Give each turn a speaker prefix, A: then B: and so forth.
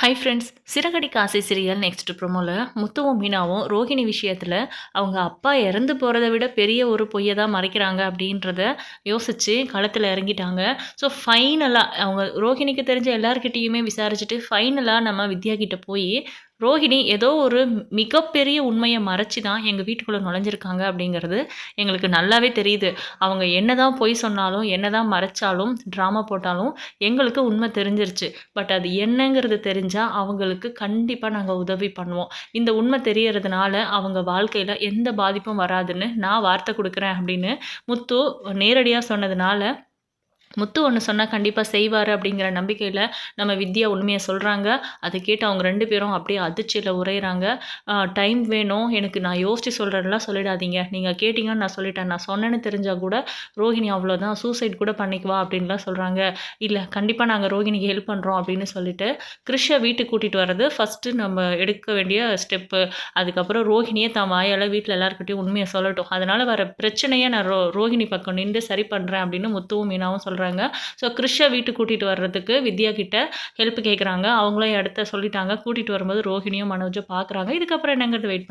A: Hi friends Siragadikka ஆசை serial next ப்ரோமோவில் முத்துவும் மீனாவும் ரோஹிணி விஷயத்தில் அவங்க அப்பா இறந்து போகிறத விட பெரிய ஒரு பொய்யை தான் மறைக்கிறாங்க அப்படின்றத யோசித்து களத்தில் இறங்கிட்டாங்க. ஸோ ஃபைனலாக அவங்க ரோஹிணிக்கு தெரிஞ்ச எல்லாருக்கிட்டேயுமே விசாரிச்சுட்டு ஃபைனலாக நம்ம வித்யா கிட்ட போய் ரோஹிணி ஏதோ ஒரு மிகப்பெரிய உண்மையை மறைச்சி தான் எங்கள் வீட்டுக்குள்ளே நுழைஞ்சிருக்காங்க அப்படிங்கிறது எங்களுக்கு நல்லாவே தெரியுது. அவங்க என்ன தான் பொய் சொன்னாலும் என்ன தான் மறைச்சாலும் ட்ராமா போட்டாலும் எங்களுக்கு உண்மை தெரிஞ்சிருச்சு. பட் அது என்னங்கிறது தெரிஞ்சால் அவங்களுக்கு கண்டிப்பாக நாங்கள் உதவி பண்ணுவோம். இந்த உண்மை தெரியறதுனால அவங்க வாழ்க்கையில் எந்த பாதிப்பும் வராதுன்னு நான் வார்த்தை கொடுக்குறேன் அப்படின்னு முத்து நேரடியாக சொன்னதுனால முத்து ஒன்று சொன்னால் கண்டிப்பாக செய்வார் அப்படிங்கிற நம்பிக்கையில் நம்ம வித்யா உண்மையை சொல்கிறாங்க அதை கேட்டு அவங்க ரெண்டு பேரும் அப்படியே அதிர்ச்சியில் உரையிறாங்க டைம் வேணும். எனக்கு நான் யோசித்து சொல்கிறதெல்லாம் சொல்லிடாதீங்க. நீங்கள் கேட்டிங்கன்னு நான் சொல்லிட்டேன். நான் சொன்னேன்னு தெரிஞ்சால் கூட ரோஹிணி அவ்வளோதான் சூசைட் கூட பண்ணிக்குவா அப்படின்லாம் சொல்கிறாங்க இல்லை கண்டிப்பாக நாங்கள் ரோஹிணிக்கு ஹெல்ப் பண்ணுறோம் அப்படின்னு சொல்லிட்டு கிருஷை வீட்டுக்கு கூட்டிகிட்டு வர்றது ஃபஸ்ட்டு நம்ம எடுக்க வேண்டிய ஸ்டெப்பு அதுக்கப்புறம் ரோஹிணியை தான் வாயால் வீட்டில் எல்லாருக்கிட்டையும் உண்மையை சொல்லட்டும். அதனால் வர பிரச்சனையை நான் ரோ ரோஹிணி பக்கம் நின்று சரி பண்ணுறேன் அப்படின்னு முத்துவும் மீனாவும் சொல்கிறாங்க சொல்கிறாங்க ஸோ கிறிஷை வீட்டுக்கு கூட்டிகிட்டு வர்றதுக்கு வித்யா கிட்ட ஹெல்ப் கேட்குறாங்க அவங்களும் இடத்த சொல்லிட்டாங்க. கூட்டிகிட்டு வரும்போது ரோஹிணியும் மனோஜும் பார்க்குறாங்க இதுக்கப்புறம் என்னங்கிறது வெயிட்